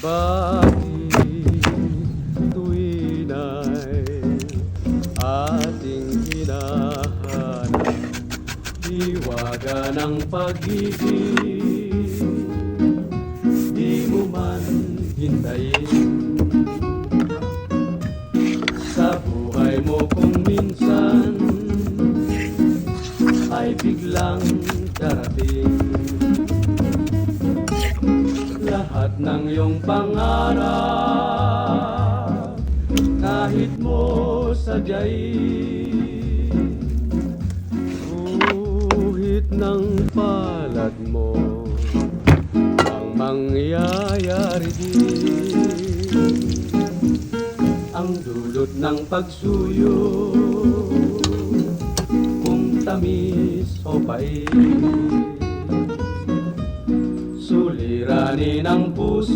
Bakit tuwin ay ating hinahanap? Iwaga ng pag-ibig. Mo man minsan Ay biglang darating lahat ng iyong pangarap. Kahit mo sadyay Guhit ng palad mo Ang mangyayari din. Ang dulot ng pagsuyo Kung tamis o pait Suliranin ang puso